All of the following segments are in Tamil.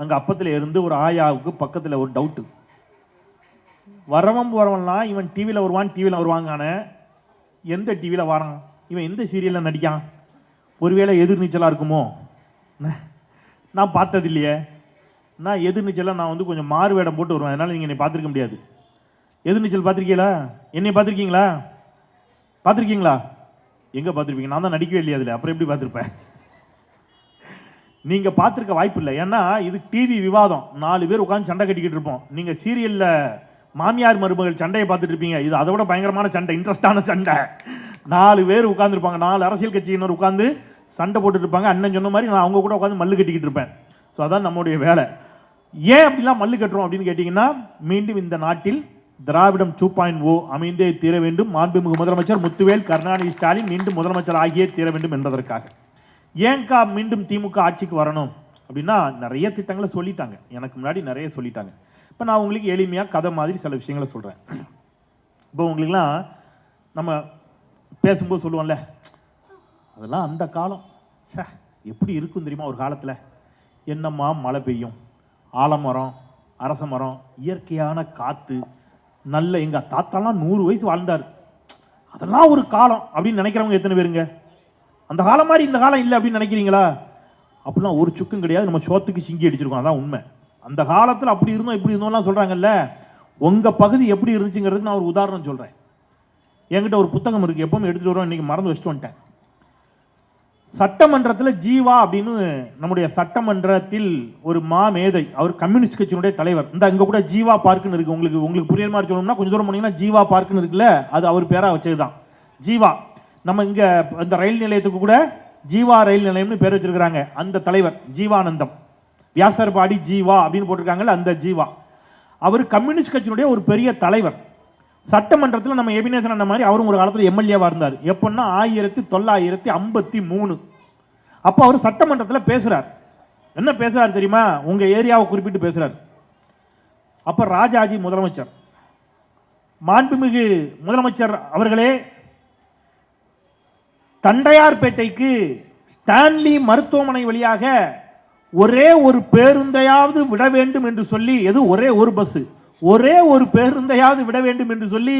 அங்கே அப்பத்தில் இருந்து ஒரு ஆயாவுக்கு பக்கத்தில் ஒரு டவுட்டு வரவன் போகிறவன்லாம் இவன் டிவியில் வருவான் டிவியில் வருவாங்கான எந்த டிவியில் வரான்? இவன் எந்த சீரியலில் நடிக்கான்? ஒருவேளை எதிர்நீச்சலாக இருக்குமோ? நான் பார்த்தது இல்லையே. நான் எதிர்நீச்சலாக நான் வந்து கொஞ்சம் மாறு வேடம் போட்டு வருவேன். அதனால் நீங்கள் என்னை பார்த்துருக்க முடியாது. எதிர்நீச்சல் பார்த்துருக்கீங்களா? என்னை பார்த்துருக்கீங்களா? பார்த்துருக்கீங்களா? எங்கே பார்த்துருப்பீங்க? நான் தான் நடிக்கவே இல்லையா அதில். அப்புறம் எப்படி பார்த்துருப்பேன்? நீங்கள் பார்த்துருக்க வாய்ப்பு இல்லை. ஏன்னா இது டிவி விவாதம். நாலு பேர் உட்காந்து சண்டை கட்டிக்கிட்டு இருப்போம். நீங்கள் சீரியலில் மாமியார் மருமகள் சண்டையை பார்த்துட்டு இருப்பீங்க. இது அதை விட பயங்கரமான சண்டை இன்ட்ரெஸ்டான சண்டை. நாலு பேர் உட்காந்துருப்பாங்க நாலு அரசியல் கட்சியினர் உட்காந்து சண்டை போட்டுட்டு இருப்பாங்க. அண்ணன் சொன்ன மாதிரி நான் அவங்க கூட உட்காந்து மல்லு கட்டிக்கிட்டு இருப்பேன். ஸோ அதான் நம்முடைய வேலை. ஏன் அப்படிலாம் மல்லு கட்டுறோம் அப்படின்னு கேட்டிங்கன்னா மீண்டும் இந்த நாட்டில் திராவிடம் டூ பாயிண்ட் ஓ அமைந்தே தீர வேண்டும். மாண்புமிகு முதலமைச்சர் முத்துவேல் கருணாநிதி ஸ்டாலின் மீண்டும் முதலமைச்சர் ஆகியே தீர வேண்டும் என்பதற்காக. ஏன்க்கா மீண்டும் திமுக ஆட்சிக்கு வரணும்? அப்படின்னா நிறைய திட்டங்களை சொல்லிட்டாங்க. எனக்கு முன்னாடி நிறைய சொல்லிட்டாங்க. இப்போ நான் உங்களுக்கு எளிமையாக கதை மாதிரி சில விஷயங்களை சொல்கிறேன் இப்போ உங்களுக்குலாம் நம்ம பேசும்போது சொல்லுவோம்ல அதெல்லாம் அந்த காலம். சே எப்படி இருக்கும் தெரியுமா ஒரு காலத்தில்? என்னம்மா மழை பெய்யும்? ஆலமரம் அரச மரம் இயற்கையான காற்று நல்ல எங்கள் தாத்தாலாம் நூறு வயசு வாழ்ந்தார். அதெல்லாம் ஒரு காலம் அப்படின்னு நினைக்கிறவங்க எத்தனை பேருங்க? அந்த காலம் மாதிரி இந்த காலம் இல்லை அப்படின்னு நினைக்கிறீங்களா? அப்படிலாம் ஒரு சுக்கும் கிடையாது. நம்ம சோத்துக்கு சிங்கி அடிச்சிருக்கோம். அதான் உண்மை. அந்த காலத்தில் அப்படி இருந்தோம் இப்படி இருந்தோம்லாம் சொல்கிறாங்கல்ல உங்கள் பகுதி எப்படி இருந்துச்சுங்கிறதுக்கு நான் ஒரு உதாரணம் சொல்கிறேன் என்கிட்ட ஒரு புத்தகம் இருக்குது எப்பவும் எடுத்துகிட்டு வரோம் இன்றைக்கி மறந்து வச்சுட்டு வந்துட்டேன். சட்டமன்றத்தில் ஜீவா அப்படின்னு நம்முடைய சட்டமன்றத்தில் ஒரு மா மேதை அவர் கம்யூனிஸ்ட் கட்சியினுடைய தலைவர். இந்த அங்கே கூட ஜீவா பார்க்குன்னு இருக்குது உங்களுக்கு உங்களுக்கு புரியுற மாதிரி சொல்லணும்னா கொஞ்சம் தூரம் போனீங்கன்னா ஜீவா பார்க்குன்னு இருக்குல்ல அது அவர் பேராக வச்சது தான் ஜீவா. நம்ம இங்கே இந்த ரயில் நிலையத்துக்கு கூட ஜீவா ரயில் நிலையம்னு பேர் வச்சிருக்கிறாங்க. அந்த தலைவர் ஜீவானந்தம். வியாசர்பாடி ஜீவா அப்படின்னு போட்டிருக்காங்கல்ல அந்த ஜீவா. அவர் கம்யூனிஸ்ட் கட்சியினுடைய ஒரு பெரிய தலைவர். சட்டமன்றத்தில் நம்ம எபினேசன் அண்ணன் மாதிரி அவரும் ஒரு காலத்தில் எம்எல்ஏவாக இருந்தார். எப்போன்னா ஆயிரத்தி தொள்ளாயிரத்தி ஐம்பத்தி மூணு. அப்போ அவர் சட்டமன்றத்தில் பேசுகிறார் என்ன பேசுகிறார் தெரியுமா? உங்கள் ஏரியாவை குறிப்பிட்டு பேசுகிறார் அப்போ ராஜாஜி முதலமைச்சர். மாண்புமிகு முதலமைச்சர் அவர்களே தண்டையார்பேட்டைக்கு ஸ்டான்லி மருத்துவமனை வழியாக ஒரே ஒரு பேருந்தையாவது விட வேண்டும் என்று சொல்லி எது? ஒரே ஒரு பஸ் ஒரே ஒரு பேருந்தையாவது விட வேண்டும் என்று சொல்லி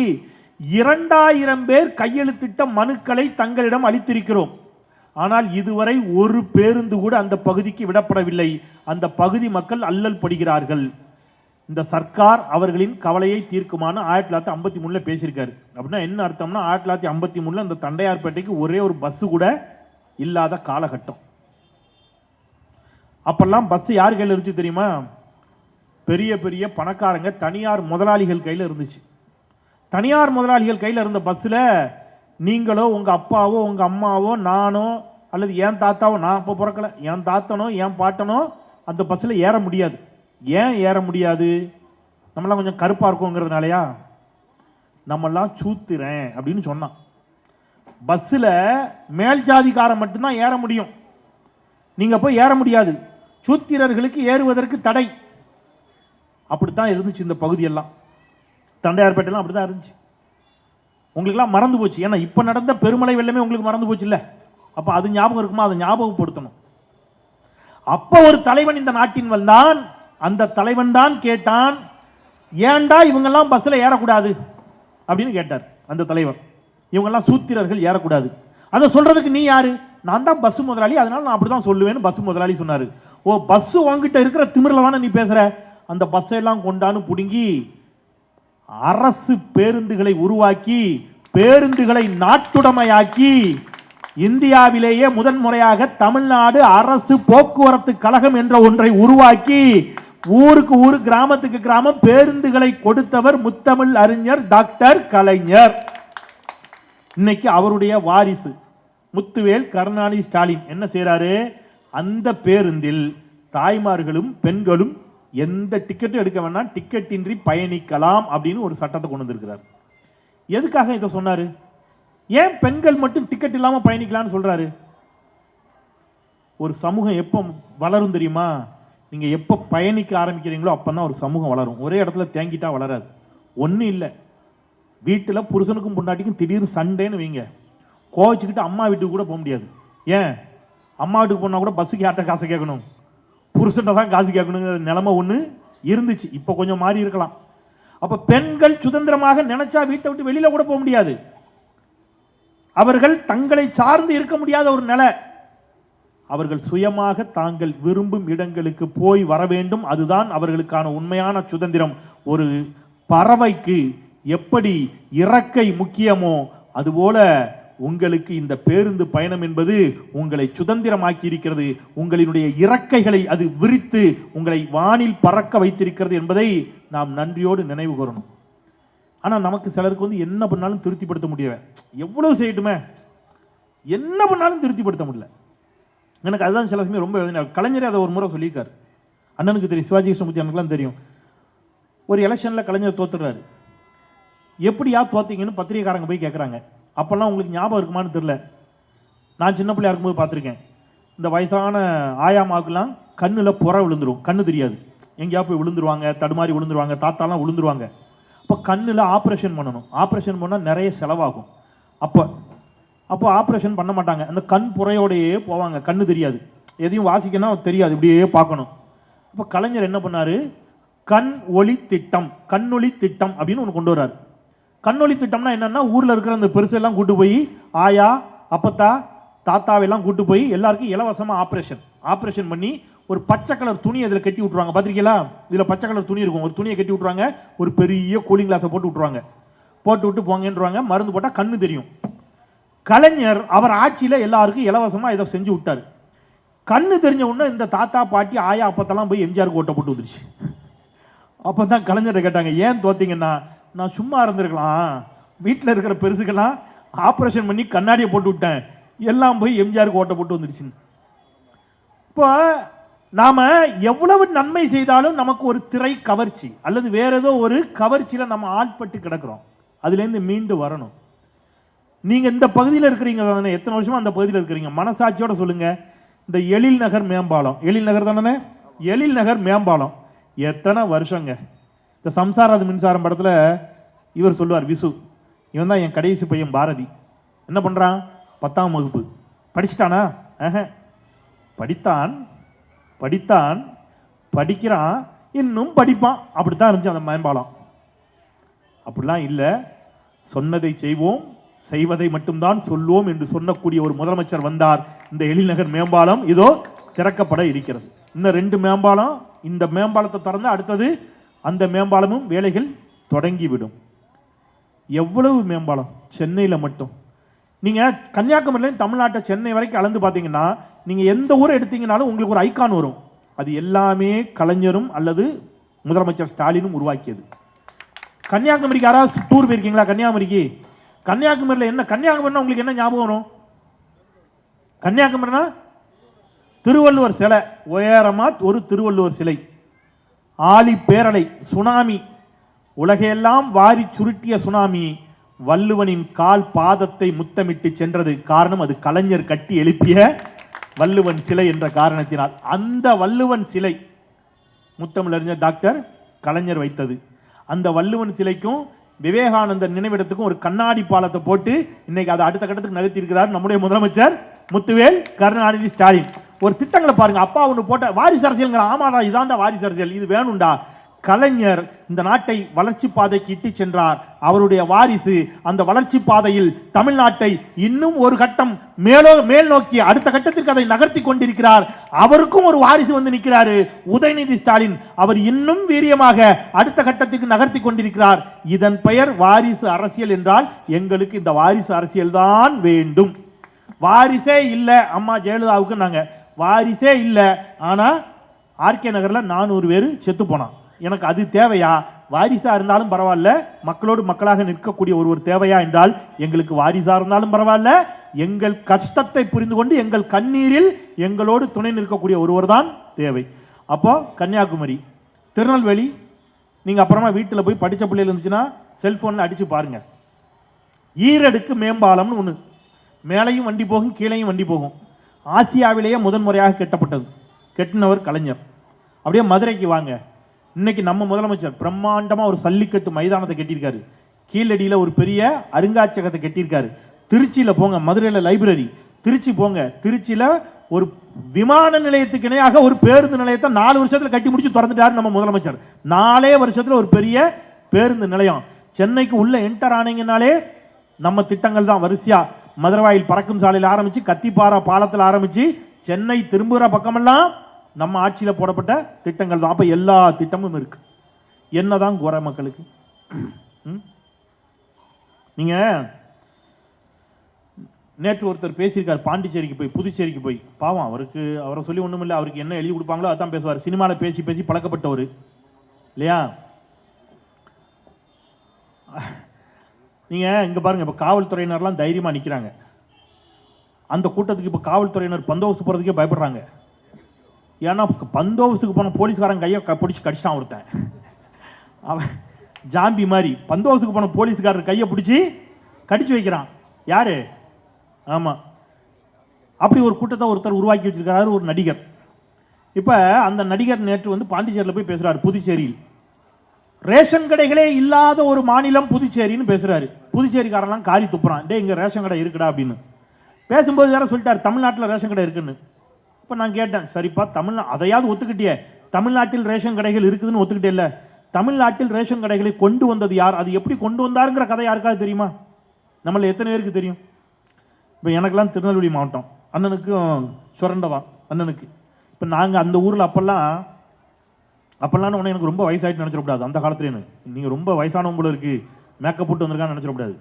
இரண்டாயிரம் பேர் கையெழுத்திட்ட மனுக்களை தங்களிடம் அளித்திருக்கிறோம். ஆனால் இதுவரை ஒரு பேருந்து கூட அந்த பகுதிக்கு விடப்படவில்லை. அந்த பகுதி மக்கள் அல்லல் படுகிறார்கள். இந்த சர்க்கார் அவர்களின் கவலையை தீர்க்குமான்னு ஆயிரத்தி தொள்ளாயிரத்தி ஐம்பத்தி மூணில் பேசியிருக்காரு. அப்படின்னா என்ன அர்த்தம்னா ஆயிரத்தி தொள்ளாயிரத்தி ஐம்பத்தி மூணில் இந்த தண்டையார்பேட்டைக்கு ஒரே ஒரு பஸ்ஸு கூட இல்லாத காலகட்டம். அப்பெல்லாம் பஸ்ஸு யார் கையில் இருந்துச்சு தெரியுமா? பெரிய பெரிய பணக்காரங்க தனியார் முதலாளிகள் கையில் இருந்துச்சு. தனியார் முதலாளிகள் கையில் இருந்த பஸ்ஸில் நீங்களோ உங்கள் அப்பாவோ உங்கள் அம்மாவோ நானோ அல்லது என் தாத்தாவோ நான் அப்போ பிறக்கல என் தாத்தனோ என் பாட்டனோ அந்த பஸ்ஸில் ஏற முடியாது. ஏன் ஏற முடியாது? நம்மளாம் கொஞ்சம் கருப்பாக இருக்கோங்கிறதுனாலயா? நம்மெல்லாம் சூத்துறேன் அப்படின்னு சொன்னான். பஸ்ஸில் மேல் ஜாதிக்காரன் மட்டும்தான் ஏற முடியும். நீங்கள் போய் ஏற முடியாது. சூத்திரர்களுக்கு ஏறுவதற்கு தடை. அப்படித்தான் இருந்துச்சு இந்த பகுதியெல்லாம். தண்டையார்பேட்டைலாம் அப்படி தான் இருந்துச்சு. உங்களுக்கெல்லாம் மறந்து போச்சு. ஏன்னா இப்போ நடந்த பெருமலை வெள்ளமே உங்களுக்கு மறந்து போச்சு இல்லை அப்போ அது ஞாபகம் இருக்குமா? அதை ஞாபகப்படுத்தணும். அப்போ ஒரு தலைவன் இந்த நாட்டின் வந்தான். அந்த தலைவன் தான் கேட்டான் ஏன்டா இவங்கெல்லாம் பஸ்ஸில் ஏறக்கூடாது? அப்படின்னு கேட்டார் அந்த தலைவர். இவங்கெல்லாம் சூத்திரர்கள் ஏறக்கூடாது. அதை சொல்கிறதுக்கு நீ யாரு? நான் தான் பஸ் முதலாளி அதனால் நான் அப்படி தான் சொல்லுவேன்னு பஸ் முதலாளி சொன்னார். ஓ பஸ் உங்ககிட்ட இருக்கிற திமிரில் தானே நீ பேசுகிற அந்த பஸ்ஸெல்லாம் கொண்டான்னு பிடுங்கி அரசு பேருந்துகளை உருவாக்கி பேருந்துகளை நாட்டுடைமையாக்கி இந்தியாவிலேயே முதன்முறையாக தமிழ்நாடு அரசு போக்குவரத்து கழகம் என்ற ஒன்றை உருவாக்கி ஊருக்கு ஊர் கிராமத்துக்கு கிராமம் பேருந்துகளை கொடுத்தவர் முத்தமிழ் அறிஞர் டாக்டர் கலைஞர். இன்னைக்கு அவருடைய வாரிசு முத்துவேல் கருணாநிதி ஸ்டாலின். என்ன செய்கிறாரு அந்த பேருந்தில் தாய்மார்களும் பெண்களும் எந்த டிக்கெட்டும் எடுக்க வேணாம் டிக்கெட்டின்றி பயணிக்கலாம் அப்படின்னு ஒரு சட்டத்தை கொண்டு வந்திருக்கிறார். எதுக்காக இதை சொன்னார்? ஏன் பெண்கள் மட்டும் டிக்கெட் இல்லாமல் பயணிக்கலாம்னு சொல்கிறாரு ஒரு சமூகம் எப்போ வளரும் தெரியுமா? நீங்கள் எப்போ பயணிக்க ஆரம்பிக்கிறீங்களோ அப்பதான் ஒரு சமூகம் வளரும். ஒரே இடத்துல தேங்கிட்டா வளராது. ஒன்றும் இல்லை. வீட்டில் புருஷனுக்கும் பொண்டாட்டிக்கும் திடீர்னு சண்டேன்னு வைங்க. கோவச்சிக்கிட்டு அம்மா வீட்டுக்கு கூட போக முடியாது. ஏன்? அம்மா வீட்டுக்கு போனால் கூட பஸ்ஸுக்கு யார்கிட்ட காசு கேட்கணும்? புருஷன்ட்ட தான் காசு கேட்கணுங்கிற நிலமை ஒன்று இருந்துச்சு. இப்போ கொஞ்சம் மாறி இருக்கலாம். அப்போ பெண்கள் சுதந்திரமாக நினைச்சா வீட்டை விட்டு வெளியில் கூட போக முடியாது. அவர்கள் தங்களை சார்ந்து இருக்க முடியாத ஒரு நிலை. அவர்கள் சுயமாக தாங்கள் விரும்பும் இடங்களுக்கு போய் வர வேண்டும். அதுதான் அவர்களுக்கான உண்மையான சுதந்திரம். ஒரு பறவைக்கு எப்படி இறக்கை முக்கியமோ அதுபோல உங்களுக்கு இந்த பேருந்து பயணம் என்பது உங்களை சுதந்திரமாக்கி இருக்கிறது உங்களினுடைய இறக்கைகளை அது விரித்து உங்களை வானில் பறக்க வைத்திருக்கிறது என்பதை நாம் நன்றியோடு நினைவு கூறணும். ஆனால் நமக்கு சிலருக்கு வந்து என்ன பண்ணாலும் திருப்திப்படுத்த முடியல எவ்வளவு செய்யட்டுமே. என்ன பண்ணாலும் திருப்திப்படுத்த முடியல. எனக்கு அதுதான் சில சமயம் ரொம்ப எழுதினார் கலைஞரே அதை ஒரு முறை சொல்லியிருக்காரு. அண்ணனுக்கு தெரியும் சிவாஜி கிருஷ்ணமூர்த்தி எனக்குலாம் தெரியும். ஒரு எலெக்ஷனில் கலைஞர் தோத்துடுறாரு. எப்படியா தோத்தீங்கன்னு பத்திரிகைக்காரங்க போய் கேட்குறாங்க அப்போல்லாம் உங்களுக்கு ஞாபகம் இருக்குமான்னு தெரில நான் சின்ன பிள்ளையா இருக்கும்போது பார்த்துருக்கேன். இந்த வயசான ஆயாமாவுக்குலாம் கண்ணில் புற விழுந்துரும். கண்ணு தெரியாது. எங்கேயா போய் விழுந்துருவாங்க தடுமாறி விழுந்துருவாங்க தாத்தாலாம் விழுந்துருவாங்க. அப்போ கண்ணில் ஆப்ரேஷன் பண்ணணும். ஆப்ரேஷன் பண்ணால் நிறைய செலவாகும். அப்போ அப்போ ஆப்ரேஷன் பண்ண மாட்டாங்க. அந்த கண் புறையோடையே போவாங்க. கண்ணு தெரியாது. எதையும் வாசிக்கணும் தெரியாது. இப்படியே பார்க்கணும். அப்போ கலைஞர் என்ன பண்ணார்? கண் ஒளி திட்டம் கண்ணொளி திட்டம் அப்படின்னு ஒன்று கொண்டு வர்றாரு. கண்ணொளி திட்டம்னா என்னென்னா ஊரில் இருக்கிற அந்த பெருசெல்லாம் கூட்டு போய் ஆயா அப்பத்தா தாத்தாவெல்லாம் கூட்டு போய் எல்லாருக்கும் இலவசமாக ஆப்ரேஷன் ஆப்ரேஷன் பண்ணி ஒரு பச்சை கலர் துணி அதில் கட்டி விட்ருவாங்க பார்த்துருக்கீங்களா? இதில் பச்சை கலர் துணி இருக்கும். ஒரு துணியை கட்டி விட்ருவாங்க ஒரு பெரிய கூலிங் கிளாஸை போட்டு விட்ருவாங்க போட்டு விட்டு போங்கன்றாங்க மருந்து போட்டால் கண்ணு தெரியும். கலைஞர் அவர் ஆட்சியில் எல்லாருக்கும் இலவசமாக இதை செஞ்சு விட்டார். கண்ணு தெரிஞ்ச உடனே இந்த தாத்தா பாட்டி ஆயா அப்பத்தெல்லாம் போய் எம்ஜிஆருக்கு ஓட்ட போட்டு வந்துருச்சு. அப்போ தான் கலைஞரை கேட்டாங்க ஏன் தோத்தீங்கன்னா நான் சும்மா இருந்திருக்கலாம். வீட்டில் இருக்கிற பெருசுக்கெல்லாம் ஆப்ரேஷன் பண்ணி கண்ணாடியை போட்டு விட்டேன். எல்லாம் போய் எம்ஜிஆருக்கு ஓட்ட போட்டு வந்துடுச்சு இப்போ நாம் எவ்வளவு நன்மை செய்தாலும் நமக்கு ஒரு திரை கவர்ச்சி அல்லது வேறு ஏதோ ஒரு கவர்ச்சியில் நம்ம ஆட்பட்டு கிடக்கிறோம். அதுலேருந்து மீண்டு வரணும். நீங்கள் இந்த பகுதியில் இருக்கிறீங்க தானே? எத்தனை வருஷமா அந்த பகுதியில் இருக்கிறீங்க? மனசாட்சியோட சொல்லுங்க. இந்த எழில் நகர் மேம்பாலம். எழில் நகர் தானே? எழில் நகர் மேம்பாலம். எத்தனை வருஷங்க? இந்த சம்சாராது மின்சாரம் படத்தில் இவர் சொல்லுவார் விசு. இவன் தான் என் கடைசி பையன் பாரதி. என்ன பண்ணுறான் பத்தாம் வகுப்பு. படிச்சிட்டானா? ஆஹா. படித்தான் படித்தான் படிக்கிறான் இன்னும் படிப்பான். அப்படித்தான் இருந்துச்சு அந்த மேம்பாலம். அப்படிலாம் இல்லை. சொன்னதை செய்வோம். செய்வதை மட்டும்தான் சொல்லுவோம் என்று சொல்லக்கூடிய ஒரு முதலமைச்சர் வந்தார். இந்த எழில்நகர் மேம்பாலம் இதோ திறக்கப்பட இருக்கிறது. இந்த ரெண்டு மேம்பாலம் இந்த மேம்பாலத்தை திறந்து அடுத்தது அந்த மேம்பாலமும் வேலைகள் தொடங்கிவிடும். எவ்வளவு மேம்பாலம்? சென்னையில் மட்டும். நீங்கள் கன்னியாகுமரியில தமிழ்நாட்டை சென்னை வரைக்கும் அளந்து பார்த்தீங்கன்னா நீங்கள் எந்த ஊரை எடுத்தீங்கனாலும் உங்களுக்கு ஒரு ஐக்கான் வரும். அது எல்லாமே கலைஞரும் அல்லது முதலமைச்சர் ஸ்டாலினும் உருவாக்கியது. கன்னியாகுமரிக்கு யாராவது டூர் போயிருக்கீங்களா? கன்னியாகுமரிக்கு? கன்னியாகுமரியில் என்ன கன்னியாகுமரினா உங்களுக்கு என்ன ஞாபகம் வரும்? கன்னியாகுமரினா திருவள்ளுவர் சிலை உயரமாக ஒரு திருவள்ளுவர் சிலை. ஆலி பேரலை சுனாமி. உலகையெல்லாம் வாரி சுருட்டிய சுனாமி வள்ளுவனின் கால் பாதத்தை முத்தமிட்டு சென்றது. காரணம் அது கலைஞர் கட்டி எழுப்பிய வள்ளுவன் சிலை என்ற காரணத்தினால். அந்த வள்ளுவன் சிலை முத்தமிழறிஞர் டாக்டர் கலைஞர் வைத்தது. அந்த வள்ளுவன் சிலைக்கும் விவேகானந்தர் நினைவிடத்துக்கும் ஒரு கண்ணாடி பாலத்தை போட்டு இன்னைக்கு அதை அடுத்த கட்டத்துக்கு நகர்த்தி இருக்கிறார் நம்முடைய முதலமைச்சர் முத்துவேல் கருணாநிதி ஸ்டாலின். ஒரு திட்டங்களை பாருங்க. அப்பா ஒன்று போட்ட வாரிசு அரசியல்ங்கிற ஆமாடா இதாண்டா வாரிசு அரசியல். இது வேணும்டா. கலைஞர் இந்த நாட்டை வளர்ச்சி பாதைக்கு இட்டு சென்றார். அவருடைய வாரிசு அந்த வளர்ச்சி பாதையில் தமிழ்நாட்டை இன்னும் ஒரு கட்டம் மேலோ மேல் நோக்கி அடுத்த கட்டத்திற்கு அதை நகர்த்தி கொண்டிருக்கிறார். அவருக்கும் ஒரு வாரிசு வந்து நிற்கிறாரு. உதயநிதி ஸ்டாலின் அவர் இன்னும் வீரியமாக அடுத்த கட்டத்துக்கு நகர்த்தி கொண்டிருக்கிறார். இதன் பெயர் வாரிசு அரசியல் என்றால் எங்களுக்கு இந்த வாரிசு அரசியல் தான் வேண்டும். வாரிசே இல்லை அம்மா ஜெயலலிதாவுக்கு நாங்கள் வாரிசே இல்லை. ஆனால் ஆர்கே நகரில் நானூறு பேர் செத்து போனான். எனக்கு அது தேவையா? வாரிசாக இருந்தாலும் பரவாயில்ல. மக்களோடு மக்களாக நிற்கக்கூடிய ஒருவர் தேவையா என்றால் எங்களுக்கு வாரிசாக இருந்தாலும் பரவாயில்ல. எங்கள் கஷ்டத்தை புரிந்து கொண்டு எங்கள் கண்ணீரில் எங்களோடு துணை நிற்கக்கூடிய ஒருவர் தான் தேவை. அப்போ கன்னியாகுமரி திருநெல்வேலி நீங்கள் அப்புறமா வீட்டில் போய் படித்த பிள்ளைகள் இருந்துச்சுன்னா செல்ஃபோனில் அடித்து பாருங்கள் ஈரடுக்கு மேம்பாலம்னு ஒன்று மேலையும் வண்டி போகும் கீழையும் வண்டி போகும். ஆசியாவிலேயே முதன்முறையாக கெட்டப்பட்டது. கெட்டினவர் கலைஞர். அப்படியே மதுரைக்கு வாங்க. இன்னைக்கு நம்ம முதலமைச்சர் பிரம்மாண்டமாக ஒரு சல்லிக்கட்டு மைதானத்தை கட்டியிருக்காரு. கீழடியில் ஒரு பெரிய அருங்காட்சியகத்தை கட்டியிருக்காரு. திருச்சியில் போங்க மதுரையில் லைப்ரரி. திருச்சி போங்க திருச்சியில் ஒரு விமான நிலையத்துக்கு இணையாக ஒரு பேருந்து நிலையத்தை நாலு வருஷத்தில் கட்டி முடிச்சு திறந்துட்டாரு நம்ம முதலமைச்சர். நாலே வருஷத்தில் ஒரு பெரிய பேருந்து நிலையம். சென்னைக்கு உள்ள என்டர் ஆனீங்கனாலே நம்ம திட்டங்கள் தான் வரிசையா. மதுரவாயில் பறக்கும் சாலையில் ஆரம்பிச்சு கத்திப்பாறை பாலத்தில் ஆரம்பிச்சு சென்னை திரும்புகிற பக்கமெல்லாம் நம்ம ஆட்சியில் போடப்பட்ட திட்டங்கள் தான். அப்போ எல்லா திட்டமும் இருக்கு. என்னதான் குறை மக்களுக்கு. ம்? நேற்று ஒருத்தர் பேசியிருக்கார் பாண்டிச்சேரிக்கு போய் புதுச்சேரிக்கு போய். பாவம் அவருக்கு அவரை சொல்லி ஒன்றுமில்லை இல்லை. அவருக்கு என்ன எழுதி கொடுப்பாங்களோ அதான் பேசுவார். சினிமாவில் பேசி பேசி பழக்கப்பட்டவர். இல்லையா? நீங்கள் இங்கே பாருங்கள் இப்போ காவல்துறையினர்லாம் தைரியமாக நிற்கிறாங்க அந்த கூட்டத்துக்கு இப்போ காவல்துறையினர் பந்தோபஸ்து போகிறதுக்கே பயப்படுறாங்க. ஏன்னா பந்தோபஸ்துக்கு போன போலீஸ்காரன் கையை க- பிடிச்சி கடிச்சிட்டான் ஒருத்தன். அவன் ஜாம்பி மாதிரி. பந்தோபஸ்துக்கு போன போலீஸ்காரர் கையை பிடிச்சி கடிச்சு வைக்கிறான். யார்? ஆமாம் அப்படி ஒரு கூட்டத்தை ஒருத்தர் உருவாக்கி வச்சிருக்காரு ஒரு நடிகர். இப்போ அந்த நடிகர் நேற்று வந்து பாண்டிச்சேரியில் போய் பேசுகிறார் புதுச்சேரியில். ரேஷன் கடைகளே இல்லாத ஒரு மாநிலம் புதுச்சேரின்னு பேசுகிறாரு புதுச்சேரிக்காரெல்லாம் காரி துப்புறான். டே இங்கே ரேஷன் கடை இருக்குடா அப்படின்னு. பேசும்போது வேற சொல்லிட்டார் தமிழ்நாட்டில் ரேஷன் கடை இருக்குன்னு. இப்போ நான் கேட்டேன் சரிப்பா தமிழ்நா அதையாவது ஒத்துக்கிட்டியே. தமிழ்நாட்டில் ரேஷன் கடைகள் இருக்குதுன்னு ஒத்துக்கிட்டே இல்லை. தமிழ்நாட்டில் ரேஷன் கடைகளை கொண்டு வந்தது யார்? அது எப்படி கொண்டு வந்தாருங்கிற கதை யாருக்காவது தெரியுமா? நம்மள எத்தனை பேருக்கு தெரியும்? இப்போ எனக்கெல்லாம் திருநெல்வேலி மாவட்டம். அண்ணனுக்கும் சுரண்டவா அண்ணனுக்கு. இப்போ நாங்கள் அந்த ஊரில் அப்போல்லாம் அப்போல்லாம் உடனே எனக்கு ரொம்ப வயசாயிட்டு நினச்சிடக்கூடாது. அந்த காலத்துலேன்னு நீங்கள் ரொம்ப வயசானவங்க போல இருக்குது மேக்கப் போட்டு வந்திருக்கான்னு நினச்சிடக்கூடாது.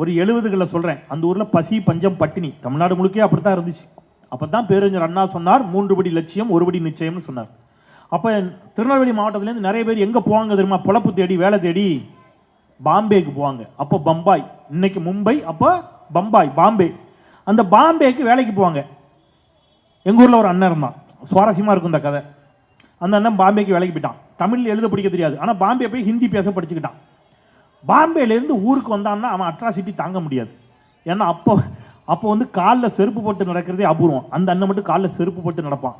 ஒரு எழுபதுகளில் சொல்கிறேன் அந்த ஊரில் பசி பஞ்சம் பட்டினி. தமிழ்நாடு முழுக்கே அப்படி தான் இருந்துச்சு. அப்போ தான் பேரறிஞர் அண்ணா சொன்னார் மூன்று படி லட்சியம் ஒரு படி நிச்சயம்னு சொன்னார். அப்போ திருநெல்வேலி மாவட்டத்துலேருந்து நிறைய பேர் எங்கே போவாங்க தெரியுமா? பொழப்பு தேடி வேலை தேடி பாம்பேக்கு போவாங்க. அப்போ பம்பாய் இன்னைக்கு மும்பை அப்போ பம்பாய் பாம்பே. அந்த பாம்பேக்கு வேலைக்கு போவாங்க. எங்கள் ஊரில் ஒரு அண்ணன் இருந்தான். சுவாரஸ்யமாக இருக்கும் இந்த கதை. அந்த அண்ணன் பாம்பேக்கு வேலைக்கு போயிட்டான். தமிழ் எழுத படிக்க தெரியாது. ஆனால் பாம்பே போய் ஹிந்தி பேச படிச்சுக்கிட்டான். பாம்பேலேருந்து ஊருக்கு வந்தான்னா அவன் அட்ராசிட்டி தாங்க முடியாது. ஏன்னா அப்போ அப்போ வந்து காலில் செருப்பு போட்டு நடக்கிறதே அபூர்வம். அந்த அண்ணன் மட்டும் காலில் செருப்பு போட்டு நடப்பான்.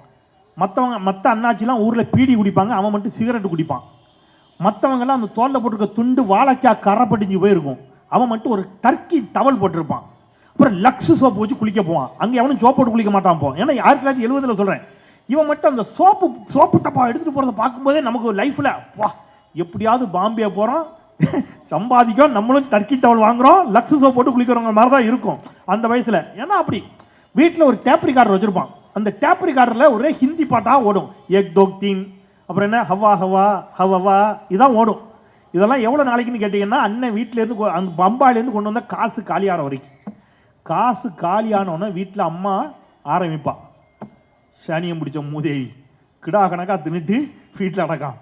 மற்றவங்க மற்ற அண்ணாச்சிலாம் ஊரில் பீடி குடிப்பாங்க அவன் மட்டும் சிகரெட் குடிப்பான். மற்றவங்கெல்லாம் அந்த தோலில் போட்டிருக்க துண்டு வாழைக்காய் கரை படிஞ்சு போயிருக்கும். அவன் மட்டும் ஒரு டர்க்கி டவல் போட்டிருப்பான். அப்புறம் லக்ஸ் சோப்பு வச்சு குளிக்க போவான். அங்கே எவனும் சோப்பு போட்டு குளிக்க மாட்டான் போவான் ஏன்னா ஆயிரத்தி தொள்ளாயிரத்தி எழுபதில் சொல்கிறேன் இவன் மட்டும் அந்த சோப்பு சோப்பு டப்பா எடுத்துகிட்டு போகிறத பார்க்கும்போதே நமக்கு லைஃப்பில் வா எப்படியாவது பாம்பே போகிறோம் சம்பாதிக்கும் நம்மளும் தர்க்கி தவள் வாங்குகிறோம் லக்ஸ் சோப் போட்டு குளிக்கிறவங்க மாதிரி தான் இருக்கும். அந்த வயசில். ஏன்னா அப்படி வீட்டில் ஒரு டேப் ரிகார்டர் வச்சுருப்பான். அந்த டேப் ரிகார்டரில் ஒரே ஹிந்தி பாட்டாக ஓடும். ஏக் தோக் தீன். அப்புறம் என்ன? ஹவா ஹவா ஹவவா இதான் ஓடும். இதெல்லாம் எவ்வளோ நாளைக்குன்னு கேட்டிங்கன்னா அண்ணன் வீட்டிலேருந்து கொ- அந்த பம்பாயிலேருந்து கொண்டு வந்தால் காசு காலியான வரைக்கும். காசு காலியானோன்னே வீட்டில் அம்மா ஆரம்பிப்பாள் சனியம் பிடிச்ச மூதேவி. கிடா கணக்கா தின்னுட்டு வீட்டில் அடக்கான்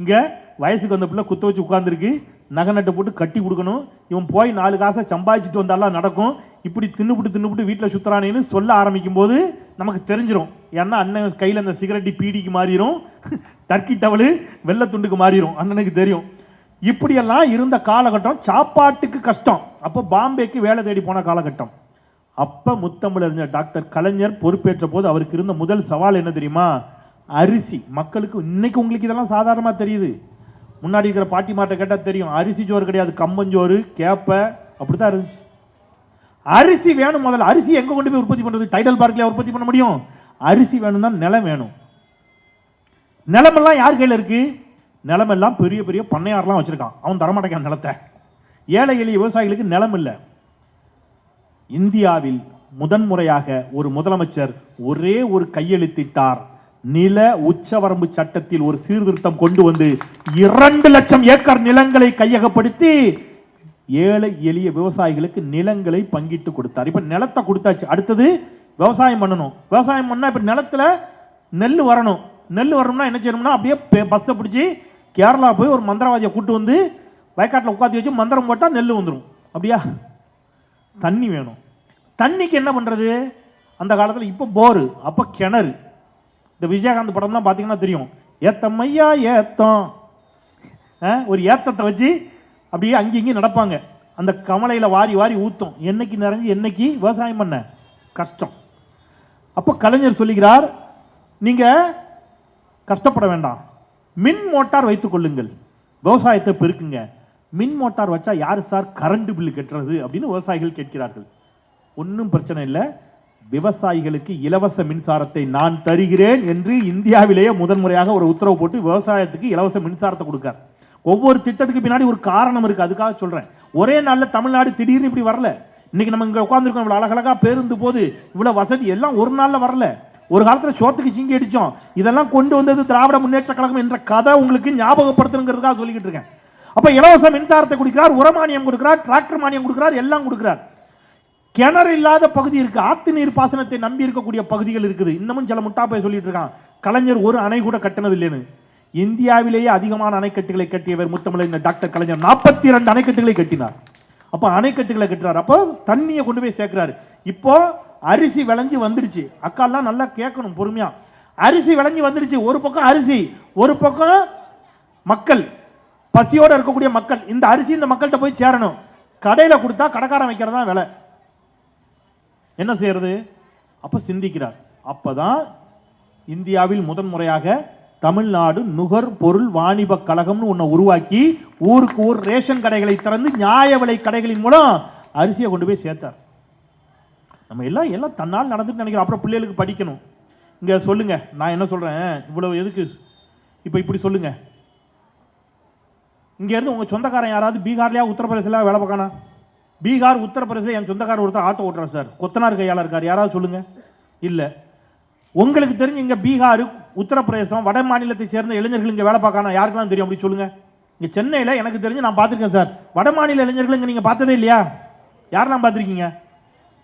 இங்கே வயசுக்கு வந்த பிள்ளை குத்த வச்சு உட்காந்துருக்கு நகை நட்டை போட்டு கட்டி கொடுக்கணும். இவன் போய் நாலு காசை சம்பாதிச்சுட்டு வந்தாலாம் நடக்கும். இப்படி தின்னுபிட்டு தின்னுபிட்டு வீட்டில் சுற்றுறானேன்னு சொல்ல ஆரம்பிக்கும் போது நமக்கு தெரிஞ்சிடும் ஏன்னா அண்ணன் கையில் அந்த சிகரெட்டி பீடிக்கு மாறிடும் டர்க்கி தவளு வெள்ளை துண்டுக்கு மாறிடும் அண்ணனுக்கு தெரியும். இப்படியெல்லாம் இருந்த காலகட்டம் சாப்பாட்டுக்கு கஷ்டம். அப்போ பாம்பேக்கு வேலை தேடி போன காலகட்டம். அப்போ முத்தமிழ் அறிஞர் டாக்டர் கலைஞர் பொறுப்பேற்ற போது அவருக்கு இருந்த முதல் சவால் என்ன தெரியுமா? அரிசி. மக்களுக்கு இன்னைக்கு உங்களுக்கு இதெல்லாம் சாதாரணமாக தெரியுது. முன்னாடி இருக்கிற பாட்டி மாட்டை கேட்டால் தெரியும். அரிசி சோறு கிடையாது. கம்பஞ்சோறு கேப்பை அப்படித்தான் இருந்துச்சு. அரிசி வேணும் முதல்ல. அரிசி எங்கே கொண்டு போய் உற்பத்தி பண்ணுறது டைடல் பார்க்கில் உற்பத்தி பண்ண முடியும். அரிசி வேணும்னா நிலம் வேணும். நிலமெல்லாம் யார் கையில் இருக்குது நிலமெல்லாம் பெரிய பெரிய பண்ணையாரெலாம் வச்சுருக்கான். அவன் தரமாட்டேங்கான் நிலத்தை. ஏழை எளிய விவசாயிகளுக்கு நிலம் இல்லை. இந்தியாவில் முதன்முறையாக ஒரு முதலமைச்சர் ஒரே ஒரு கையெழுத்திட்டார். நில உச்சவரம்பு சட்டத்தில் ஒரு சீர்திருத்தம் கொண்டு வந்து இரண்டு லட்சம் ஏக்கர் நிலங்களை கையகப்படுத்தி ஏழை எளிய விவசாயிகளுக்கு நிலங்களை பங்கிட்டு கொடுத்தார். இப்ப நிலத்தை கொடுத்தாச்சு. அடுத்தது விவசாயம் பண்ணணும். விவசாயம் பண்ணா இப்ப நிலத்துல நெல் வரணும். நெல் வரணும்னா என்ன செய்யணும்னா அப்படியே பஸ்ஸை பிடிச்சி கேரளா போய் ஒரு மந்திரவாதியை கூட்டு வந்து வயக்காட்டில் உட்காந்து வச்சு மந்திரம் போட்டால் நெல் வந்துடும் அப்படியா? தண்ணி வேணும். தண்ணிக்கு என்ன பண்ணுறது அந்த காலத்தில் இப்போ போரு அப்போ கிணறு. இந்த விஜயகாந்த் படம் தான் பார்த்தீங்கன்னா தெரியும். ஏத்தம் ஐயா ஏத்தம். ஆ, ஒரு ஏத்தத்தை வச்சு அப்படியே அங்கே இங்கேயும் நடப்பாங்க. அந்த கமலையில் வாரி வாரி ஊற்றும் என்னைக்கு நிறைஞ்சு என்னைக்கு விவசாயம் பண்ண? கஷ்டம். அப்போ கலைஞர் சொல்லுகிறார் நீங்கள் கஷ்டப்பட வேண்டாம். மின் மோட்டார் வைத்துக் கொள்ளுங்கள். விவசாயத்தை பெருக்குங்க. மின் மோட்டார் வச்சா யார் சார் கரண்ட் பில்லு கட்டுறது? அப்படின்னு விவசாயிகள் கேட்கிறார்கள். ஒன்றும் பிரச்சனை இல்லை. விவசாயிகளுக்கு இலவச மின்சாரத்தை நான் தருகிறேன் என்று இந்தியாவிலேயே முதன்முறையாக ஒரு உத்தரவு போட்டு விவசாயத்துக்கு இலவச மின்சாரத்தை கொடுக்கார். ஒவ்வொரு திட்டத்துக்கு பின்னாடி ஒரு காரணம் இருக்குது அதுக்காக சொல்கிறேன் ஒரே நாளில் தமிழ்நாடு திடீர்னு இப்படி வரல. இன்னைக்கு நம்ம இங்கே உட்காந்துருக்கோம் இவ்வளோ அழகழகாக பேருந்து போது இவ்வளோ வசதி எல்லாம் ஒரு நாளில் வரல. ஒரு காலத்தில் சோத்துக்கு சிங்கி அடிச்சோம். இதெல்லாம் கொண்டு வந்தது திராவிட முன்னேற்ற கழகம் என்ற கதை உங்களுக்கு ஞாபகப்படுத்தணுங்கிறதுக்காக சொல்லிக்கிட்டு இருக்கேன். அப்போ இலவச மின்சாரத்தை கொடுக்கிறார் உரமானியம் கொடுக்கிறார் டிராக்டர் மானியம் கொடுக்கிறார் எல்லாம் கொடுக்கிறார். கிணறு இல்லாத பகுதி இருக்குது ஆத்து நீர் பாசனத்தை நம்பி இருக்கக்கூடிய பகுதிகள் இருக்குது. இன்னமும் சில முட்டாப்பை சொல்லிட்டு இருக்கான். கலைஞர் ஒரு அணை கூட கட்டினது இல்லைன்னு இந்தியாவிலேயே அதிகமான அணைக்கட்டுகளை கட்டியவர் முத்தமிழர் டாக்டர் கலைஞர். நாற்பத்தி இரண்டு அணைக்கட்டுகளை கட்டினார். அப்போ அணைக்கட்டுகளை கட்டுறார். அப்போ தண்ணியை கொண்டு போய் சேர்க்கிறாரு. இப்போ அரிசி விளைஞ்சு வந்துடுச்சு அக்காலாம் நல்லா கேட்கணும் பொறுமையா. அரிசி விளைஞ்சு வந்துடுச்சு ஒரு பக்கம் அரிசி ஒரு பக்கம் மக்கள். பசியோடு இருக்கக்கூடிய மக்கள். இந்த அரிசி இந்த மக்கள்கிட்ட போய் சேரணும். கடையில் கொடுத்தா கடைக்காரன் வைக்கிறதான் விலை. என்ன செய்யறது? அப்ப சிந்திக்கிறார். அப்பதான் இந்தியாவில் முதன்முறையாக தமிழ்நாடு நுகர் பொருள் வாணிப கழகம்னு ஒன்றை உருவாக்கி ஊருக்கு ஊர் ரேஷன் கடைகளை திறந்து நியாய விலை கடைகளின் மூலம் அரிசியை கொண்டு போய் சேர்த்தார். நம்ம எல்லாம் எல்லாம் தன்னால் நடந்துட்டு நினைக்கிறோம். அப்புறம் பிள்ளைகளுக்கு படிக்கணும். இங்கே சொல்லுங்க. நான் என்ன சொல்கிறேன் இவ்வளவு எதுக்கு? இப்போ இப்படி சொல்லுங்க. இங்கேருந்து உங்கள் சொந்தக்காரன் யாராவது பீகார்லையா உத்தரப்பிரதேசில வேலை பார்க்கானா பீகார் உத்தரப்பிரதேசில் என் சொந்தக்காரர் ஒருத்தர் ஆட்டோ ஓட்டுறார் சார். கொத்தனார் கையாளர் இருக்கார். யாராவது சொல்லுங்கள் இல்லை. உங்களுக்கு தெரிஞ்சு இங்கே பீகார் உத்தரப்பிரதேசம் வட மாநிலத்தை சேர்ந்த இளைஞர்கள் இங்கே வேலை பார்க்கானா யாருக்கெல்லாம் தெரியும் அப்படி சொல்லுங்கள் இங்கே சென்னையில் எனக்கு தெரிஞ்சு நான் பார்த்துருக்கேன் சார். வட மாநில இளைஞர்கள் இங்கே நீங்கள் பார்த்ததே இல்லையா? யாரெல்லாம் பார்த்துருக்கீங்க?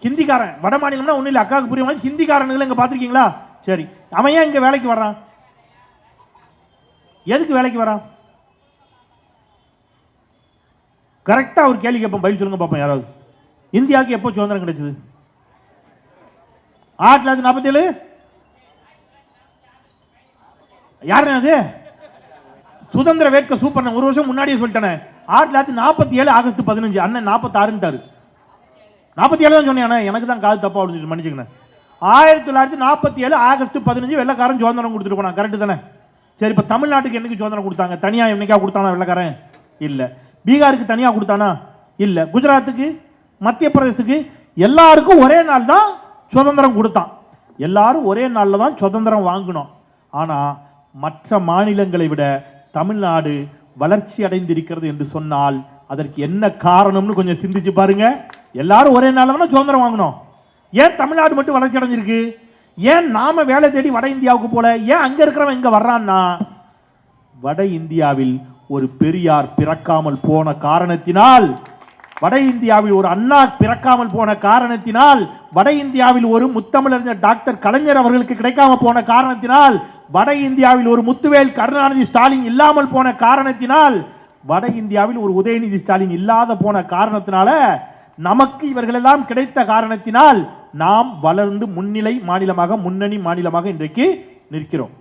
ஹிந்திக்காரன். வட மாநிலம்னா ஒன்றும் இல்லை. அக்காவுக்கு புரியும் மாதிரி ஹிந்திக்காரனுங்களை இங்கே பார்த்துருக்கீங்களா? சரி. அவன் ஏன் இங்கே வேலைக்கு வர்றான்? எதுக்கு வேலைக்கு வரான் கரெக்டாக ஒரு கேள்வி கேட்போம் பதில் சொல்லுங்க பார்ப்போம் யாராவது. இந்தியாவுக்கு எப்போ சுதந்திரம் கிடைச்சது? ஆயிரத்தி தொள்ளாயிரத்தி நாற்பத்தி ஏழு யாருண்ணே அது? சுதந்திர வேட்க சூப்பர் ஒரு வருஷம் முன்னாடியே சொல்லிட்டேனே. ஆயிரத்தி தொள்ளாயிரத்தி நாற்பத்தி ஏழு ஆகஸ்ட் பதினஞ்சு அண்ணன் நாற்பத்தாறுன்ட்டாரு. நாற்பத்தி ஏழு தான் சொன்னேன் எனக்கு தான் காது தப்பா அப்படின்னு மன்னிச்சுக்கண்ணே ஆயிரத்தி தொள்ளாயிரத்தி நாற்பத்தி ஏழு ஆகஸ்ட் பதினஞ்சு வெள்ளக்காரன் சுதந்திரம் கொடுத்துட்டு போனான் கரெக்டு தானே? சரி இப்போ தமிழ்நாட்டுக்கு என்னைக்கு சுதந்திரம் கொடுத்தாங்க? தனியாக என்னைக்கா கொடுத்தானா வெள்ளக்காரன்? இல்லை. பீகாருக்கு தனியாக கொடுத்தானா? இல்லை. குஜராத்துக்கு மத்திய பிரதேசத்துக்கு எல்லாருக்கும் ஒரே நாள் தான் சுதந்திரம் கொடுத்தான். எல்லாரும் ஒரே நாளில் தான் சுதந்திரம் வாங்கினோம். ஆனால் மற்ற மாநிலங்களை விட தமிழ்நாடு வளர்ச்சி அடைந்திருக்கிறது என்று சொன்னால் அதற்கு என்ன காரணம்னு கொஞ்சம் சிந்திச்சு பாருங்க. எல்லாரும் ஒரே நாளில் தானே சுதந்திரம் வாங்கினோம். ஏன் தமிழ்நாடு மட்டும் வளர்ச்சி அடைஞ்சிருக்கு? ஏன் நாம வேலை தேடி வட இந்தியாவுக்கு போல? ஏன் அங்கே இருக்கிறவன் இங்கே வர்றான்னா? வட இந்தியாவில் ஒரு பெரியார் பிறக்காமல் போன காரணத்தினால் வட இந்தியாவில் ஒரு அண்ணா பிறக்காமல் போன காரணத்தினால் வட இந்தியாவில் ஒரு முத்தமிழறிஞர் டாக்டர் கலைஞர் அவர்களுக்கு கிடைக்காம போன காரணத்தினால் வட இந்தியாவில் ஒரு முத்துவேல் கருணாநிதி ஸ்டாலின் இல்லாமல் போன காரணத்தினால் வட இந்தியாவில் ஒரு உதயநிதி ஸ்டாலின் இல்லாத போன காரணத்தினால நமக்கு இவர்களெல்லாம் கிடைத்த காரணத்தினால் நாம் வளர்ந்து முன்னிலை மாநிலமாக முன்னணி மாநிலமாக இன்றைக்கு நிற்கிறோம்.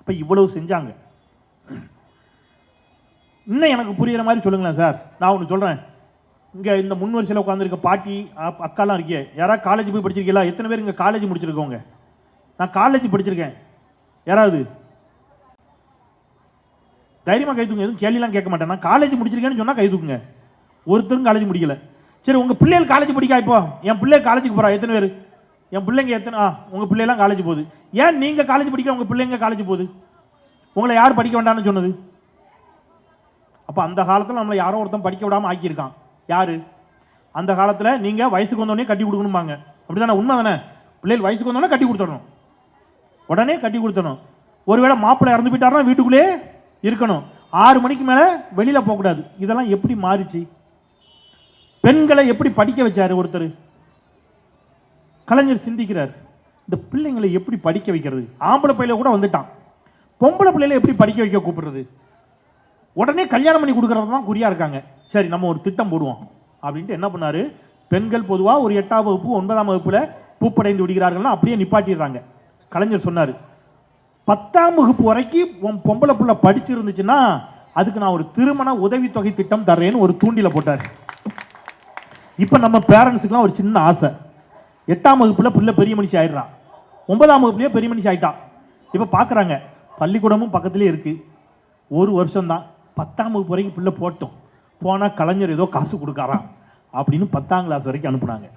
அப்போ இவ்வளவு செஞ்சாங்க. இன்னும் எனக்கு புரிகிற மாதிரி சொல்லுங்களேன் சார். நான் ஒன்று சொல்கிறேன் இங்கே இந்த முன் வரிசையில் உட்காந்துருக்க பாட்டி அக்காலாம் இருக்கே. யாராவது காலேஜ் போய் படிச்சிருக்கீங்களா? எத்தனை பேர் இங்கே காலேஜ் முடிச்சிருக்கோங்க நான் காலேஜ் படிச்சிருக்கேன். யாராவது? தைரியமாக கை தூங்க எதுவும் கேள்விலாம் கேட்க மாட்டேன். நான் காலேஜ் முடிச்சிருக்கேன்னு சொன்னால் கை தூக்குங்க. ஒருத்தரும் காலேஜ் முடிக்கல. சரி உங்கள் பிள்ளைகள் காலேஜ் படிக்கா இப்போ? என் பிள்ளை காலேஜுக்கு போகிறா எத்தனை பேர்? என் பிள்ளைங்க எத்தனை? ஆ உங்கள் பிள்ளைலாம் காலேஜ் போகுது. ஏன் நீங்கள் காலேஜ் படிக்க உங்கள் பிள்ளைங்க காலேஜ் போகுது? உங்களை யார் படிக்க வேண்டாம்னு சொன்னது? அப்போ அந்த காலத்தில் நம்மளை யாரோ ஒருத்தன் படிக்க விடாமல் ஆக்கியிருக்கான். யார்? அந்த காலத்தில் நீங்கள் வயசுக்கு வந்தோடனே கட்டி கொடுக்கணும்பாங்க. அப்படி தானே உண்மை தானே? பிள்ளைகள் வயசுக்கு வந்தோடனே கட்டி கொடுத்துடணும். உடனே கட்டி கொடுத்தணும் ஒருவேளை மாப்பிள்ளை இறந்து போயிட்டாருன்னா வீட்டுக்குள்ளே இருக்கணும். ஆறு மணிக்கு மேலே வெளியில் போகக்கூடாது. இதெல்லாம் எப்படி மாறிச்சு? பெண்களை எப்படி படிக்க வச்சார் ஒருத்தர்? கலைஞர் சிந்திக்கிறார். இந்த பிள்ளைங்களை எப்படி படிக்க வைக்கிறது? ஆம்பளை பிள்ளையில கூட வந்துட்டான். பொம்பளை பிள்ளைகளை எப்படி படிக்க வைக்க கூப்பிடுறது? உடனே கல்யாணம் பண்ணி கொடுக்கறது தான் குறியாக இருக்காங்க. சரி நம்ம ஒரு திட்டம் போடுவோம். அப்படின்ட்டு என்ன பண்ணாரு? பெண்கள் பொதுவாக ஒரு எட்டாம் வகுப்பு ஒன்பதாம் வகுப்பில் பூப்படைந்து விடுகிறார்கள்னா அப்படியே நிப்பாட்டிடுறாங்க. கலைஞர் சொன்னார் பத்தாம் வகுப்பு வரைக்கும் உன் பொம்பளை புள்ள படிச்சிருந்துச்சுன்னா அதுக்கு நான் ஒரு திருமண உதவித்தொகை திட்டம் தர்றேன்னு ஒரு தூண்டில போட்டார். இப்போ நம்ம பேரண்ட்ஸுக்குலாம் ஒரு சின்ன ஆசை. எட்டாம் வகுப்பில் பிள்ளை பெரிய மனுஷி ஆயிடுறான் ஒன்பதாம் வகுப்புலேயே பெரிய மனுஷி ஆயிட்டான் இப்போ பார்க்குறாங்க பள்ளிக்கூடமும் பக்கத்துலேயே இருக்குது ஒரு வருஷம்தான். பத்தாம் வகுப்பு வரைக்கும் பிள்ளை போட்டோம். போனால் கலைஞர் ஏதோ காசு கொடுக்காராம் அப்படின்னு பத்தாம் கிளாஸ் வரைக்கும் அனுப்புனாங்க.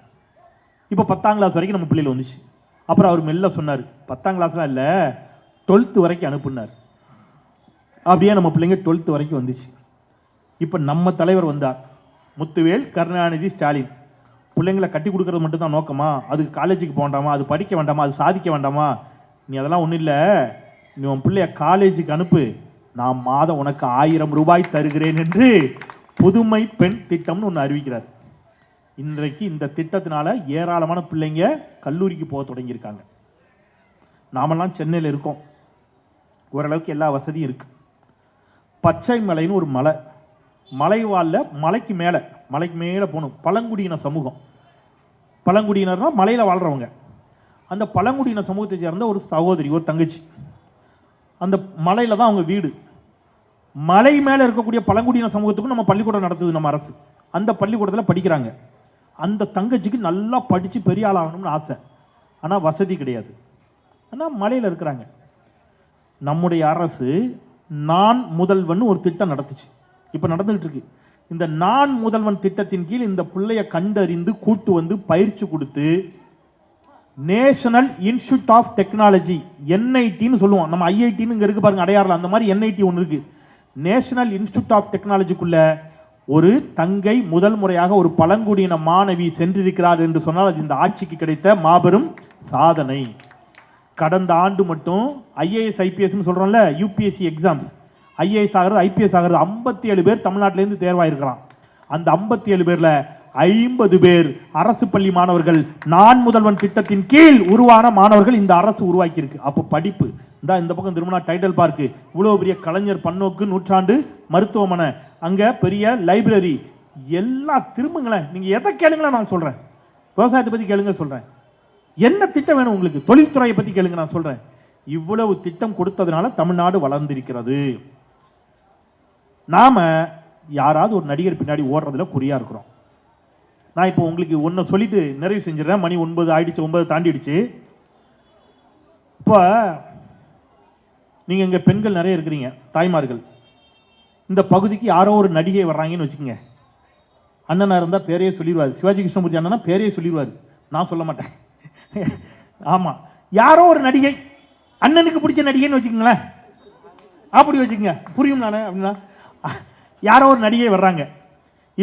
இப்போ பத்தாம் கிளாஸ் வரைக்கும் நம்ம பிள்ளைகள் வந்துச்சு. அப்புறம் அவர் மெல்ல சொன்னார் பத்தாம் கிளாஸ்லாம் இல்லை டுவெல்த்து வரைக்கும் அனுப்புனார். அப்படியே நம்ம பிள்ளைங்க டுவெல்த்து வரைக்கும் வந்துச்சு. இப்போ நம்ம தலைவர் வந்தார் முத்துவேல் கருணாநிதி ஸ்டாலின். பிள்ளைங்களை கட்டி கொடுக்கறது மட்டும்தான் நோக்கமா? அதுக்கு காலேஜுக்கு போக வேண்டாமா அது படிக்க வேண்டாமா? அது சாதிக்க வேண்டாமா? நீ அதெல்லாம் ஒன்றும் இல்லை. நீ உன் பிள்ளைய காலேஜுக்கு அனுப்பு. நான் மாதம் உனக்கு ஆயிரம் ரூபாய் தருகிறேன் என்று புதுமை பெண் திட்டம்னு ஒன்று அறிவிக்கிறார். இன்றைக்கு இந்த திட்டத்தினால ஏராளமான பிள்ளைங்க கல்லூரிக்கு போக தொடங்கியிருக்காங்க. நாமெல்லாம் சென்னையில் இருக்கோம். ஓரளவுக்கு எல்லா வசதியும் இருக்குது பச்சை மலைன்னு ஒரு மலை. மலைவாழில் மலைக்கு மேலே மலைக்கு மேலே போகணும். பழங்குடியின சமூகம். பழங்குடியினர்னால் மலையில் வாழ்கிறவங்க அந்த பழங்குடியின சமூகத்தை சேர்ந்த ஒரு சகோதரி ஒரு தங்கச்சி. அந்த மலையில் தான் அவங்க வீடு. மலை மேலே இருக்கக்கூடிய பழங்குடியின சமூகத்துக்கும் நம்ம பள்ளிக்கூடம் நடத்துது நம்ம அரசு. அந்த பள்ளிக்கூடத்தில் படிக்கிறாங்க. அந்த தங்கச்சிக்கு நல்லா படித்து பெரிய ஆள் ஆகணும்னு ஆசை. ஆனால் வசதி கிடையாது. ஆனால் மலையில் இருக்கிறாங்க. நம்முடைய அரசு நான் முதல்வன் ஒரு திட்டம் நடத்துச்சு. இப்போ நடந்துகிட்டு இருக்கு. இந்த நான் முதல்வன் திட்டத்தின் கீழ் இந்த பிள்ளைய கண்டறிந்து கூட்டு வந்து பயிற்சி கொடுத்து நேஷனல் இன்ஸ்டியூட் ஆஃப் டெக்னாலஜி என்ஐடின்னு சொல்லுவோம். நம்ம ஐஐடின்னு இங்கே இருக்கு பாருங்க அடையாறில். அந்த மாதிரி என்ஐடி ஒன்று இருக்கு. நேஷனல் இன்ஸ்டியூட் ஆஃப் டெக்னாலஜிக்குள்ள ஒரு தங்கை முதல் முறையாக ஒரு பழங்குடியின மாணவி சென்றிருக்கிறார் என்று சொன்னால் அது இந்த ஆட்சிக்கு கிடைத்த மாபெரும் சாதனை. கடந்த ஆண்டு மட்டும் ஐஏஎஸ் ஐபிஎஸ்னு சொல்கிறோம்ல யூபிஎஸ்சி எக்ஸாம்ஸ் ஐஏஎஸ் ஆகிறது ஐபிஎஸ் ஆகிறது ஐம்பத்தி ஏழு பேர் தமிழ்நாட்டிலேருந்து தேர்வாயிருக்கிறான். அந்த ஐம்பத்தி ஏழு பேரில் ஐம்பது பேர் அரசு பள்ளி மாணவர்கள் நான் முதல்வன் திட்டத்தின் கீழ் உருவான மாணவர்கள் இந்த அரசு உருவாக்கியிருக்கு. அப்போ படிப்பு இந்த இந்த பக்கம் திருமணா டைடல் பார்க்கு. இவ்வளோ பெரிய கலைஞர் பன்னோக்கு நூற்றாண்டு மருத்துவமனை. அங்கே பெரிய லைப்ரரி. எல்லாம் திரும்புங்களேன் நீங்கள் எதை கேளுங்களேன் நான் சொல்கிறேன் விவசாயத்தை பற்றி கேளுங்க சொல்கிறேன் என்ன திட்டம் வேணும் உங்களுக்கு? தொழில்துறையை பற்றி கேளுங்க நான் சொல்கிறேன் இவ்வளவு திட்டம் கொடுத்ததுனால தமிழ்நாடு வளர்ந்திருக்கிறது. நாம யாராவது ஒரு நடிகர் பின்னாடி ஓடுறதுல குறியா இருக்கிறோம். நான் இப்போ உங்களுக்கு ஒன்று சொல்லிட்டு நிறைவு செஞ்சிடறேன். மணி ஒன்பது ஆயிடுச்சு ஒன்பது தாண்டிடுச்சு. இப்போ நீங்கள் இங்கே பெண்கள் நிறைய இருக்கிறீங்க தாய்மார்கள். இந்த பகுதிக்கு யாரோ ஒரு நடிகை வர்றாங்கன்னு வச்சுக்கோங்க. அண்ணனாக இருந்தால் பேரையே சொல்லிடுவார் சிவாஜி கிருஷ்ணமூர்த்தி அண்ணனா பேரையே சொல்லிடுவார் நான் சொல்ல மாட்டேன். ஆமாம் யாரோ ஒரு நடிகை அண்ணனுக்கு பிடிச்ச நடிகைன்னு வச்சுக்கோங்களேன். அப்படி வச்சுக்கோங்க. புரியும் நானே அப்படின்னா? யாரோ ஒரு நடிகை வர்றாங்க.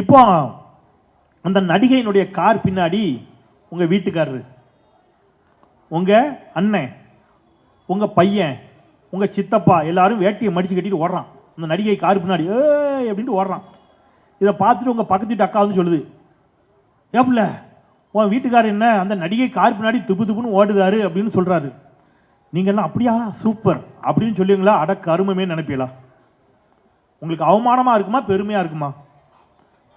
இப்போ அந்த நடிகையினுடைய கார் பின்னாடி உங்கள் வீட்டுக்காரரு. உங்கள் அண்ணன் உங்கள் பையன் உங்கள் சித்தப்பா எல்லாரும் வேட்டியை மடித்து கட்டிட்டு ஓடுறான். அந்த நடிகை கார் பின்னாடி ஏய் அப்படின்ட்டு ஓடுறான். இதை பார்த்துட்டு உங்கள் பக்கத்து வீட்டு அக்கா வந்து சொல்லுது ஏப்புல உன் வீட்டுக்கார் என்ன அந்த நடிகை கார் பின்னாடி துப்பு துப்புன்னு ஓடுதாரு அப்படின்னு சொல்கிறாரு நீங்கள்லாம் அப்படியா சூப்பர் அப்படின்னு சொல்லுவீங்களா? அட கருமமே நினைப்பீங்களா? உங்களுக்கு அவமானமாக இருக்குமா? பெருமையாக இருக்குமா?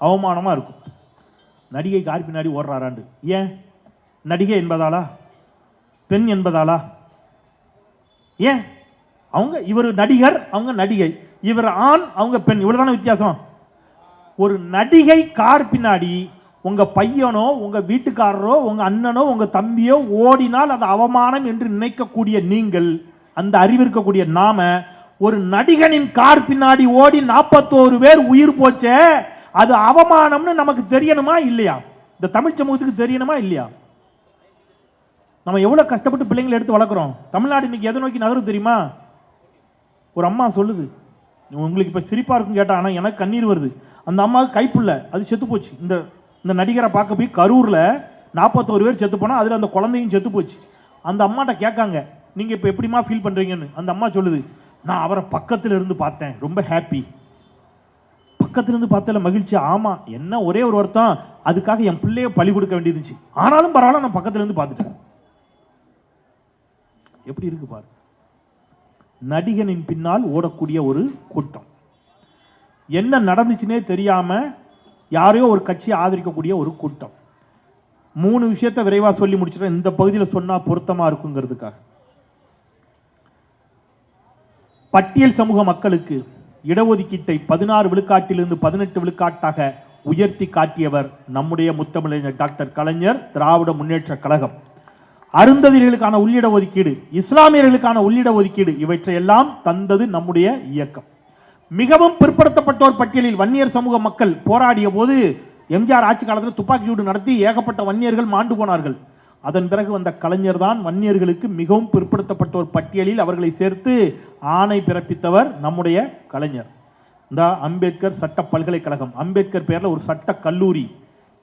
அவமானமாக இருக்கும். நடிகை கார் பின்னாடி ஓடுறாராண்டு. ஏன்? நடிகை என்பதாலா? பெண் என்பதாலா? ஏன்? அவங்க இவர் நடிகர் அவங்க நடிகை. இவர் ஆண் அவங்க பெண். இவ்வளோதான வித்தியாசம்? ஒரு நடிகை கார் பின்னாடி உங்கள் பையனோ உங்கள் வீட்டுக்காரரோ உங்கள் அண்ணனோ உங்கள் தம்பியோ ஓடினால் அது அவமானம் என்று நினைக்கக்கூடிய நீங்கள் அந்த அறிவு இருக்கக்கூடிய நாம ஒரு நடிகனின் கார் பின்னாடி ஓடி நாற்பத்தோரு பேர் உயிர் போச்சே அது அவமானம்னு நமக்கு தெரியணுமா இல்லையா? இந்த தமிழ் சமூகத்துக்கு தெரியணுமா இல்லையா? நம்ம எவ்வளோ கஷ்டப்பட்டு பிள்ளைங்களை எடுத்து வளர்க்குறோம்? தமிழ்நாடு இன்னைக்கு எதை நோக்கி நகரும் தெரியுமா? ஒரு அம்மா சொல்லுது. உங்களுக்கு இப்போ சிரிப்பாக இருக்கும் கேட்டால் ஆனால் எனக்கு கண்ணீர் வருது. அந்த அம்மாவுக்கு கைப்புள்ள அது செத்து போச்சு. இந்த இந்த நடிகரை பார்க்க போய் கரூரில் நாற்பத்தோரு பேர் செத்து போனால் அதில் அந்த குழந்தையும் செத்து போச்சு. அந்த அம்மாட்ட கேட்காங்க. நீங்கள் இப்போ எப்படிமா ஃபீல் பண்ணுறீங்கன்னு அந்த அம்மா சொல்லுது நான் அவரை பக்கத்தில் இருந்து பார்த்தேன். ரொம்ப ஹாப்பி பக்கத்துல பார்த்தால மகிழ்ச்சி. ஆமாம் என்ன ஒரே ஒரு வருத்தம் அதுக்காக என் பிள்ளைய பழி கொடுக்க வேண்டியதுச்சு ஆனாலும் பரவாயில்ல நான் பக்கத்துலேருந்து பார்த்துட்டேன். எப்படி இருக்கு பாரு. நடிகனின் பின்னால் ஓடக்கூடிய ஒரு கூட்டம். என்ன நடந்துச்சுன்னே தெரியாம யாரையோ ஒரு கட்சியை ஆதரிக்கக்கூடிய ஒரு கூட்டம். மூணு விஷயத்தை விரைவாக சொல்லி முடிச்சிட்டேன் இந்த பகுதியில் சொன்னால் பொருத்தமாக இருக்குங்கிறதுக்காக. பட்டியல் சமூக மக்களுக்கு இடஒதுக்கீட்டை பதினாறு விழுக்காட்டிலிருந்து பதினெட்டு விழுக்காட்டாக உயர்த்தி காட்டியவர் நம்முடைய முத்தமிழறிஞர் டாக்டர் கலைஞர் திராவிட முன்னேற்ற கழகம். அருந்ததியர்களுக்கான உள்ளிட ஒதுக்கீடு இஸ்லாமியர்களுக்கான உள்ளிட ஒதுக்கீடு இவற்றையெல்லாம் தந்தது நம்முடைய இயக்கம். மிகவும் பிற்படுத்தப்பட்டோர் பட்டியலில் வன்னியர் சமூக மக்கள் போராடிய போது எம்ஜிஆர் ஆட்சி காலத்தில் துப்பாக்கி சூடு நடத்தி ஏகப்பட்ட வன்னியர்கள் மாண்டு போனார்கள். அதன் பிறகு வந்த கலைஞர் தான் வன்னியர்களுக்கு மிகவும் பிற்படுத்தப்பட்ட ஒரு பட்டியலில் அவர்களை சேர்த்து ஆணை பிறப்பித்தவர் நம்முடைய கலைஞர். இந்த அம்பேத்கர் சட்ட பல்கலைக்கழகம். அம்பேத்கர் பேரில் ஒரு சட்ட கல்லூரி.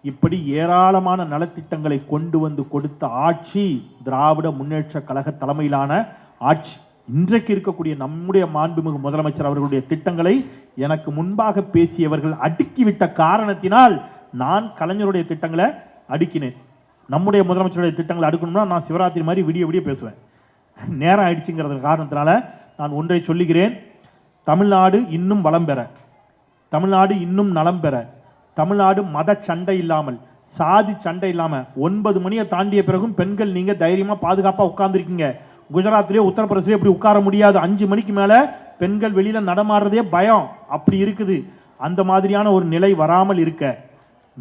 இப்படி ஏராளமான நலத்திட்டங்களை கொண்டு வந்து கொடுத்த ஆட்சி திராவிட முன்னேற்ற கழக தலைமையிலான ஆட்சி. இன்றைக்கு இருக்கக்கூடிய நம்முடைய மாண்புமிகு முதலமைச்சர் அவர்களுடைய திட்டங்களை எனக்கு முன்பாக பேசியவர்கள் அடுக்கிவிட்ட காரணத்தினால் நான் கலைஞருடைய திட்டங்களை அடுக்கினேன். நம்முடைய முதலமைச்சருடைய திட்டங்களை அடுக்கணும்னா நான் சிவராத்திரி மாதிரி விடிய விடிய பேசுவேன். நேரம் ஆயிடுச்சுங்கிறது காரணத்தினால நான் ஒன்றை சொல்லுகிறேன். தமிழ்நாடு இன்னும் வளம் பெற. தமிழ்நாடு இன்னும் நலம் பெற. தமிழ்நாடு மத சண்டை இல்லாமல் சாதி சண்டை இல்லாமல் ஒன்பது மணியை தாண்டிய பிறகும் பெண்கள் நீங்கள் தைரியமாக பாதுகாப்பாக உட்கார்ந்துருக்கீங்க. குஜராத்லயோ உத்தரப்பிரதேசலயோ இப்படி உட்கார முடியாது? அஞ்சு மணிக்கு மேலே பெண்கள் வெளியில் நடமாடுறதே பயம். அப்படி இருக்குது. அந்த மாதிரியான ஒரு நிலை வராமல் இருக்க.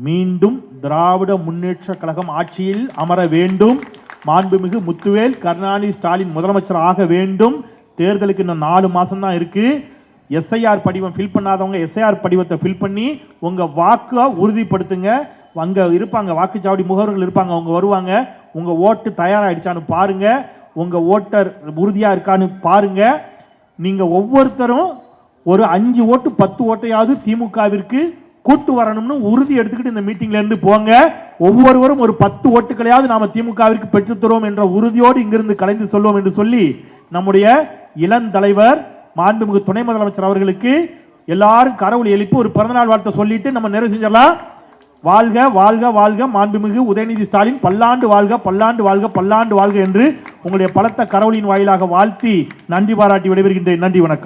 மீண்டும் திராவிட முன்னேற்ற கழகம் ஆட்சியில் அமர வேண்டும். மாண்புமிகு முத்துவேல் கருணாநிதி ஸ்டாலின் முதலமைச்சர் ஆக வேண்டும். தேர்தலுக்கு இன்னும் நாலு மாதம்தான் தான் எஸ்ஐஆர் படிவம் ஃபில் பண்ணாதவங்க எஸ்ஐஆர் படிவத்தை ஃபில் பண்ணி உங்கள் வாக்கை உறுதிப்படுத்துங்க. அங்கே இருப்பாங்க வாக்குச்சாவடி முகவர்கள் இருப்பாங்க அவங்க வருவாங்க. உங்கள் ஓட்டு தயாராகிடுச்சான்னு பாருங்கள் உங்கள் ஓட்டர் உறுதியாக இருக்கான்னு பாருங்க. நீங்கள் ஒவ்வொருத்தரும் ஒரு அஞ்சு ஓட்டு பத்து ஓட்டையாவது திமுகவிற்கு கூட்டு வரணும்னு உறுதி எடுத்துக்கிட்டு இந்த மீட்டிங்ல இருந்து போங்க. ஒவ்வொருவரும் ஒரு பத்து ஓட்டுகளையாவது நாம திமுகவிற்கு பெற்றுத்தருவோம் என்ற உறுதியோடு இங்கிருந்து கலைந்து சொல்வோம் என்று சொல்லி நம்முடைய இளந்தலைவர் மாண்புமிகு துணை முதலமைச்சர் அவர்களுக்கு எல்லாரும் கரவுளி எழுப்பி ஒரு பிறந்தநாள் வாழ்த்தை சொல்லிட்டு நம்ம நிறைவு செஞ்சிடலாம். வாழ்க வாழ்க வாழ்க மாண்புமிகு உதயநிதி ஸ்டாலின். பல்லாண்டு வாழ்க பல்லாண்டு வாழ்க பல்லாண்டு வாழ்க என்று உங்களுடைய பலத்த கரவுளின் வாயிலாக வாழ்த்தி நன்றி பாராட்டி விடைபெறுகின்றேன். நன்றி வணக்கம்.